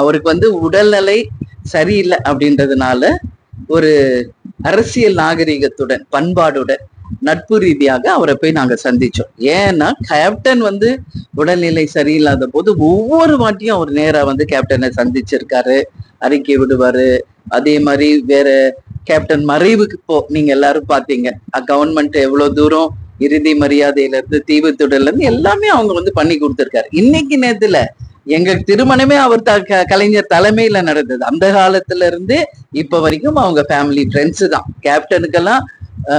அவருக்கு வந்து உடல்நிலை சரியில்லை அப்படின்றதுனால ஒரு அரசியல் நாகரிகத்துடன் பண்பாடுடன் நட்பு ரீதியாக அவரை போய் நாங்க சந்திச்சோம். ஏன்னா கேப்டன் வந்து உடல்நிலை சரியில்லாத போது ஒவ்வொரு வாட்டியும் அவர் நேரா வந்து கேப்டனை சந்திச்சிருக்காரு அறிக்கை விடுவாரு. அதே மாதிரி வேற கேப்டன் மறைவுக்கு போ நீங்க எல்லாரும் பாத்தீங்க. கவர்மெண்ட் எவ்வளவு தூரம் இறுதி மரியாதையில இருந்து தீவுத்துடல இருந்து எல்லாமே அவங்க வந்து பண்ணி கொடுத்திருக்காரு. இன்னைக்கு நேரத்துல எங்க திருமணமே அவர் த- க- கலைஞர் தலைமையில நடந்தது. அந்த காலத்துல இருந்து இப்ப வரைக்கும் அவங்க ஃபேமிலி ஃப்ரெண்ட்ஸ் தான். கேப்டனுக்கெல்லாம்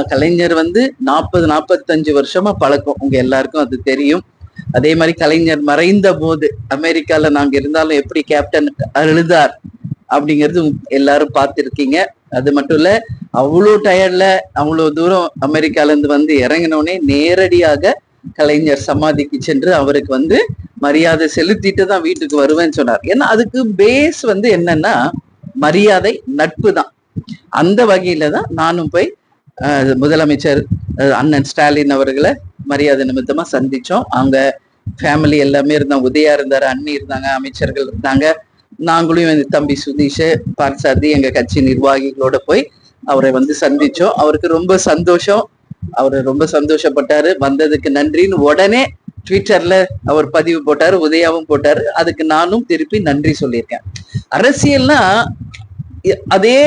கலைஞர் வந்து நாற்பது நாற்பத்தஞ்சு வருஷமா பழக்கம். உங்க எல்லாருக்கும் அது தெரியும். அதே மாதிரி கலைஞர் மறைந்த போது அமெரிக்கால நாங்க இருந்தாலும் எப்படி கேப்டன் அழுதார் அப்படிங்கிறது எல்லாரும் பார்த்துருக்கீங்க. அது மட்டும் இல்ல அவ்வளோ டயர்ட்ல அவ்வளோ தூரம் அமெரிக்கால இருந்து வந்து இறங்கினோடனே நேரடியாக கலைஞர் சமாதிக்கு சென்று அவருக்கு வந்து மரியாதை செலுத்திட்டு தான் வீட்டுக்கு வருவேன்னு சொன்னார். ஏன்னா அதுக்கு பேஸ் வந்து என்னன்னா மரியாதை நட்பு தான். அந்த வகையில தான் நானும் போய் அஹ், முதலமைச்சர் அண்ணன் ஸ்டாலின் அவர்களை மரியாதை நிமித்தமா சந்திச்சோம். அவங்க ஃபேமிலி எல்லாமே இருந்தாங்க. உதயா இருந்தாரு அண்ணி இருந்தாங்க அமைச்சர்கள் இருந்தாங்க. நாங்களும் எங்க தம்பி சுதீஷ் பார்சாதி எங்க கட்சி நிர்வாகிகளோட போய் அவரை வந்து சந்திச்சோம். அவருக்கு ரொம்ப சந்தோஷம். அவர் ரொம்ப சந்தோஷப்பட்டாரு. வந்ததுக்கு நன்றின்னு உடனே ட்விட்டர்ல அவர் பதிவு போட்டாரு உதயாவும் போட்டாரு. அதுக்கு நானும் திருப்பி நன்றி சொல்லியிருக்கேன். அரசியல்னா அதே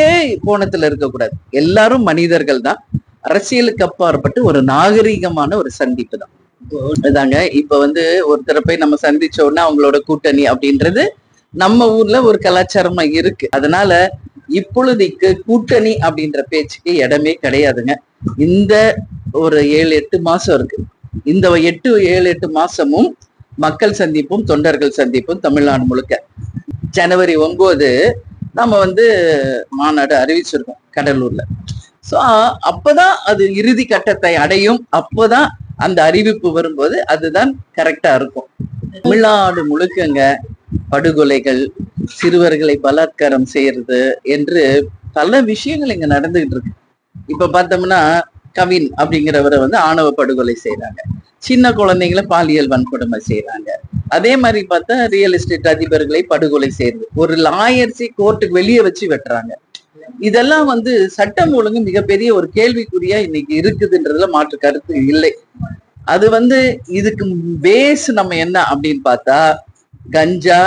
கோணத்துல இருக்கக்கூடாது. எல்லாரும் மனிதர்கள் தான். அரசியலுக்கு அப்பாற்பட்டு ஒரு நாகரிகமான ஒரு சந்திப்பு தான். இதாங்க இப்ப வந்து ஒருத்தரை போய் நம்ம சந்திச்ச உடனே அவங்களோட கூட்டணி அப்படின்றது நம்ம ஊர்ல ஒரு கலாச்சாரமா இருக்கு. அதனால இப்பொழுதைக்கு கூட்டணி அப்படின்ற பேச்சுக்கு இடமே கிடையாதுங்க. இந்த ஒரு ஏழு எட்டு மாசம் இருக்கு. இந்த எட்டு ஏழு எட்டு மாசமும் மக்கள் சந்திப்பும் தொண்டர்கள் சந்திப்பும் தமிழ்நாடு முழுக்க. ஜனவரி ஒன்பது நம்ம வந்து மாநாடு அறிவிச்சிருக்கோம் கடலூர்ல. சோ அப்பதான் அது இறுதி கட்டத்தை அடையும். அப்போதான் அந்த அறிவிப்பு வரும்போது அதுதான் கரெக்டா இருக்கும். தமிழ்நாடு முழுக்கங்க படுகொலைகள் சிறுவர்களை பலாத்காரம் செய்யறது என்று பல விஷயங்கள் இங்க நடந்துகிட்டு இருக்கு. இப்ப பார்த்தோம்னா கவின் அப்படிங்கிறவரை வந்து ஆணவ படுகொலை செய்யறாங்க சின்ன குழந்தைங்களை பாலியல் வன்கொடுமை செய்யறாங்க அதே மாதிரி பார்த்தா ரியல் எஸ்டேட் அதிபர்களை படுகொலை செய்யுது ஒரு லாயர்ஸை கோர்ட்டுக்கு வெளியே வச்சு வெட்டுறாங்க. இதெல்லாம் வந்து சட்டம் ஒழுங்கு மிகப்பெரிய ஒரு கேள்விக்குறியா இன்னைக்கு இருக்குதுன்றதுல மாற்று கருத்து இல்லை. அது வந்து இதுக்கு பேஸ் நம்ம என்ன அப்படின்னு பார்த்தா கஞ்சா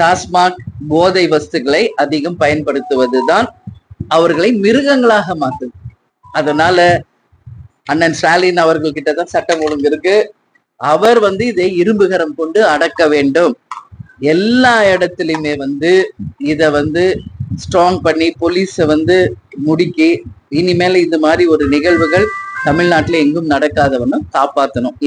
டாஸ்மாக் போதை வஸ்துக்களை அதிகம் பயன்படுத்துவதுதான் அவர்களை மிருகங்களாக மாத்துது. அதனால அண்ணன் ஸ்டாலின் அவர்கள் கிட்டதான் சட்டம் ஒழுங்கு இருக்கு. அவர் வந்து இதை இரும்புகரம் கொண்டு அடக்க வேண்டும். எல்லா இடத்துலையுமே வந்து இத வந்து ஸ்ட்ராங் பண்ணி போலீஸை வந்து முடுக்கி இனிமேல இது மாதிரி ஒரு நிகழ்வுகள் தமிழ்நாட்டுல எங்கும் நடக்காதவண்ணம் காப்பாத்தணும்.